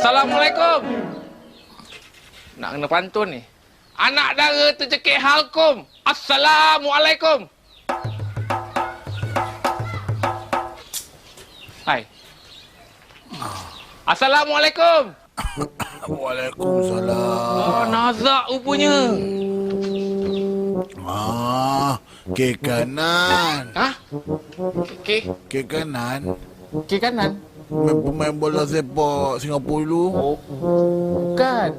Assalamualaikum. Nak kena pantun ni. Anak dara tercekik halkum. Assalamualaikum. Hai. Assalamualaikum. Waalaikumsalam. Oh, nazak rupanya. Ah, ke kanan. Ha? Okey. Ke kanan. Kiri kanan. Pemain, bola sepak Singapura dulu. Oh, bukan.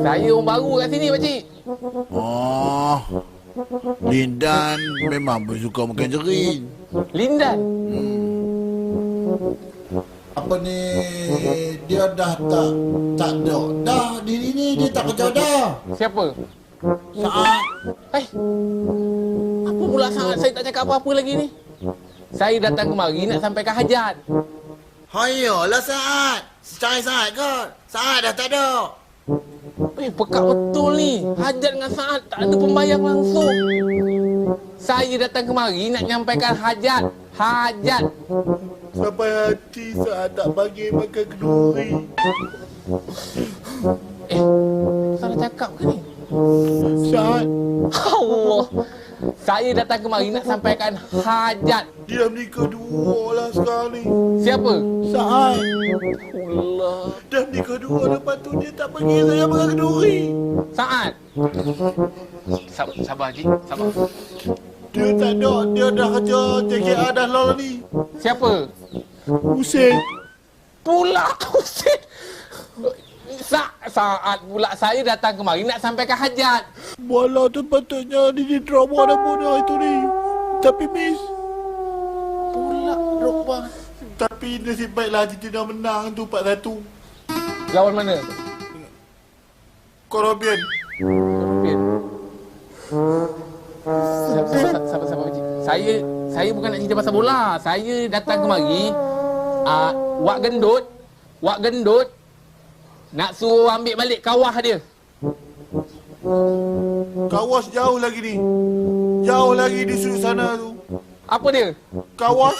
Saya orang baru kat sini, pakcik. Oh. Lindan memang pun suka makan jerin. Lindan. Apa ni? Dia dah tak tak ada. Dah diri ni dia tak kerja dah. Siapa? Saat Eh, apa pula sangat saya tak cakap apa-apa lagi ni? Saya datang kemari nak sampaikan hajat. Hayolah saat. Cari saat kot. Saat dah tak ada. Eh, pekat betul ni. Hajat dengan saat tak ada pembayang langsung. Saya datang kemari nak nyampaikan hajat. Hajat. Sampai hati saat tak bagi makan kenduri. Eh, salah cakap ke ni? Saat Allah. Saya datang kemari nak sampaikan hajat. dia menikah dua lah sekarang ni. Siapa? Saat Allah. dah menikah dua lepas tu dia tak bagi saya makan kenduri. Saat. Sabar, sabar Haji. Sabar. Dia tak ada. Dia dah kerja JKA dah lalu ni. Siapa? Hussein. Pula Husin. Sa saat pula saya datang kemari nak sampaikan hajat. Bola tu patutnya di drama dah bunuh itu ni. Tapi miss. Pula rupa. Tapi nasib baiklah Argentina menang tu 4-1. Lawan mana? Korobian. Rupiah. Sabar, sabar, sabar, sabar, Pakcik. Saya saya bukan nak cerita pasal bola. Saya datang kemari uh, wak gendut, wak gendut nak suruh ambil balik kawah dia. Kawas jauh lagi ni. Jauh lagi di sudut sana tu. Apa dia? Kawas.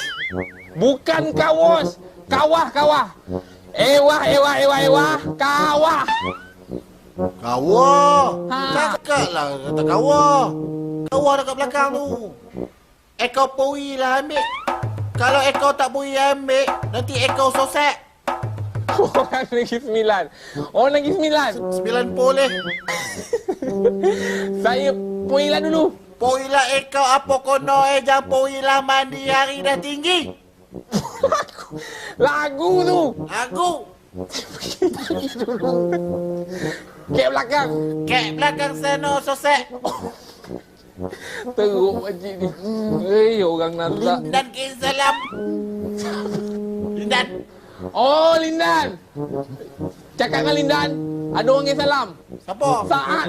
Bukan kawas. Kawah, kawah. Ewah, ewah, ewah, ewah. Kawah. Kawah. Ha. Cakap lah kata kawah. Kawah dekat belakang tu. Ekor pui lah ambil. Kalau ekor tak pui ambil, nanti ekor sosek. Orang negeri sembilan. Orang negeri sembilan. Sembilan boleh. Saya puilah dulu. Pui lah ekor apa kono eh jangan pui lah mandi hari dah tinggi. Lagu tu. Aku Kek belakang. kek belakang sana sosek. Teruk pakcik ni. Eh, orang nazak. Lindan ke salam. Lindan. Oh, Lindan. Cakap dengan Lindan. Ada orang yang salam. Siapa? Saat.